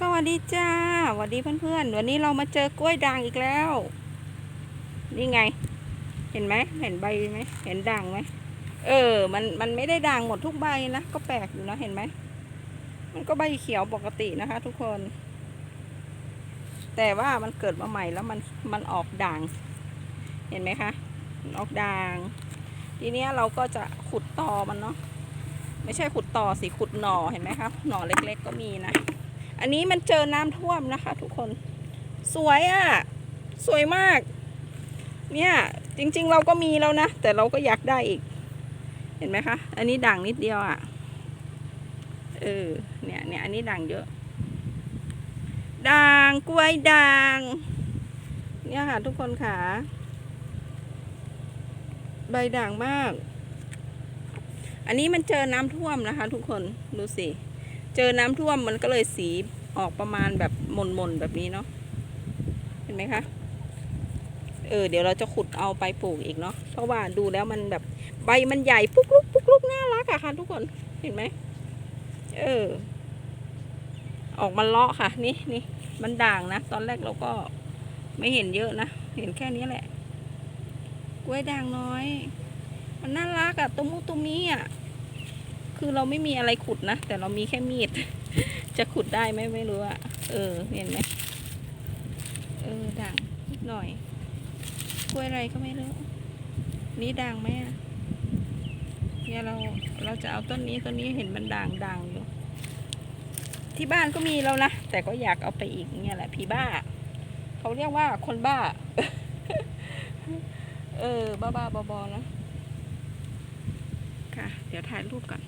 สวัสดีจ้าสวัสดีเพื่อนๆ วันนี้เรามาเจอกล้วยด่างอีกแล้ว นี่ไง เห็นไหม เห็นใบไหม เห็นด่างไหม เออ มัน มันไม่ได้ด่างหมดทุกใบนะ ก็แปลกอยู่นะ เห็นไหม มันก็ใบเขียวปกตินะคะ ทุกคน แต่ว่ามันเกิดมาใหม่แล้วมัน มันออกด่าง เห็นไหมคะมออกด่าง ทีเนี้ยเราก็จะขุดตอมันเนาะ ไม่ใช่ขุดต่อสิ ขุดหน่อ เห็นไหมคะหน่อเล็ก ๆ ก็มีนะ อันนี้มันเจอน้ำท่วมนะคะ ทุกคน สวยอะ่ะ สวยมาก เนี่ยจริง ๆ เราก็มีแล้วนะ แต่เราก็อยากได้อีก เห็นไหมคะ อันนี้ด่างนิดเดียวอะ่ะ เออ เนี่ยเนี่ยอันนี้ด่างเยอะ ด่างกล้วยด่าง เนี่ยค่ะ ทุกคนค่ะ ใบด่างมาก อันนี้มันเจอน้ำท่วมนะคะ ทุกคน ดูสิ เจอน้ำท่วมมันก็เลยสีออกประมาณแบบมนมนๆแบบนี้เนาะเห็นไหมคะเออเดี๋ยวเราจะขุดเอาไปปลูกอีกเนาะเพราะว่าดูแล้วมันแบบใบมันใหญ่ปุ๊กลุกปุ๊กลุกน่ารักอะค่ะ ทุกคนเห็นไหมเออ ออกมาเลาะค่ะ นี่นี่มันด่างนะ ตอนแรกเราก็ไม่เห็นเยอะนะ เห็นแค่นี้แหละ กล้วยด่างน้อย มันน่ารักอะตุ้มตุมิอะ คือเราไม่มีอะไรขุดนะ แต่เรามีแค่มีด จะขุดได้ไหมไม่รู้อะเออเห็นไหมเออด่างนิดหน่อยกล้วยอะไรก็ไม่รู้ นี่ด่างไหมอะเนี่ยเราเราจะเอาต้นนี้ต้นนี้เห็นมันด่างด่างอยู่ ที่บ้านก็มีแล้วนะ แต่ก็อยากเอาไปอีกเนี่ยแหละผีบ้า เขาเรียกว่าคนบ้า เออ บ้าบ้าบอๆนะค่ะ เดี๋ยวถ่ายรูปก่อน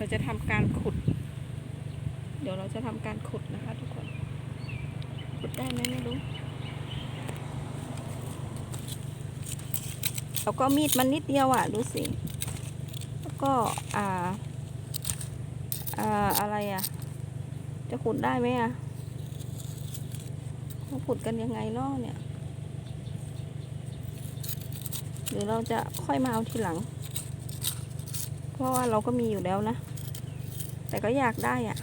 เราจะทำการขุด เดี๋ยวเราจะทำการขุดนะคะทุกคน ขุดได้ไหมไม่รู้แล้วก็มีดมันนิดเดียวอะ ดูสิ แล้วก็ อ่า อ่า อะไรอะ จะขุดได้ไหมอะเราขุดกันยังไงเนาะเนี่ย หรือเราจะค่อยมาเอาทีหลัง เพราะว่าเราก็มีอยู่แล้วนะ แต่ก็อยากได้อะ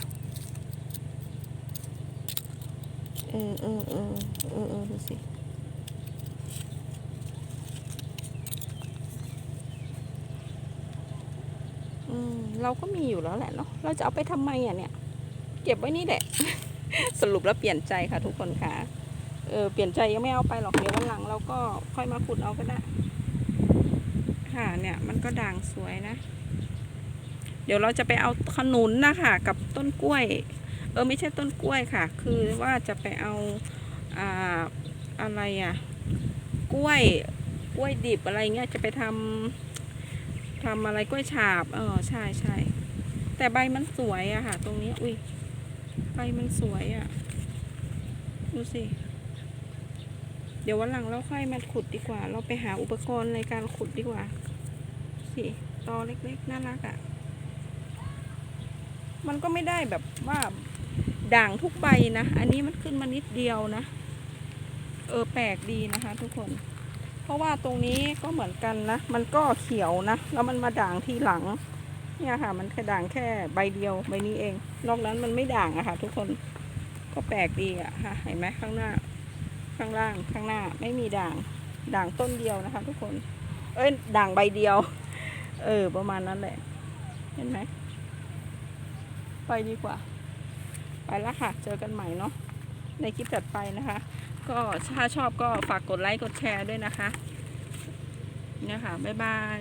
เออเออเออเออเออดูสิอืมเราก็มีอยู่แล้วแหละเนาะ เราจะเอาไปทำไมอะเนี่ย เก็บไว้นี่แหละ สรุปแล้วเปลี่ยนใจค่ะทุกคนค่ะ เออ เปลี่ยนใจยังไม่เอาไปหรอก เดี๋ยววันหลังเราก็ค่อยมาขุดเอาก็ได้ ค่ะเนี่ย มันก็ด่างสวยนะ เดี๋ยวเราจะไปเอาขนุนนะคะกับต้นกล้วย เออไม่ใช่ต้นกล้วยค่ะ คือว่าจะไปเอาอ่าอะไรอะกล้วยกล้วยดิบอะไรเงี้ยจะไปทำทำอะไรกล้วยฉาบเออใช่ใช่แต่ใบมันสวยอะค่ะ ตรงนี้อุ้ยใบมันสวยอะดูสิเดี๋ยววันหลังเราค่อยมาขุดดีกว่า เราไปหาอุปกรณ์ในการขุดดีกว่าสิตอเล็กๆน่ารักอะ่ะ มันก็ไม่ได้แบบว่าด่างทุกใบนะ อันนี้มันขึ้นมานิดเดียวนะ เออแปลกดีนะคะ ทุกคน เพราะว่าตรงนี้ก็เหมือนกันนะ มันก็เขียวนะ แล้วมันมาด่างทีหลัง เนี่ยค่ะ มันแค่ด่างแค่ใบเดียวใบนี้เอง นอกนั้นมันไม่ด่างอะค่ะ ทุกคน ก็แปลกดีอะค่ะ เห็นไหมข้างหน้า ข้างล่าง ข้างหน้า ไม่มีด่าง ด่างต้นเดียวนะคะ ทุกคน เอ้ย ด่างใบเดียว เออ ประมาณนั้นแหละ เห็นไหม ไปดีกว่า ไปแล้วค่ะ เจอกันใหม่เนาะในคลิปถัดไปนะคะ ก็ถ้าชอบก็ฝากกดไลค์กดแชร์ด้วยนะคะเนี่ยค่ะ บ๊ายบาย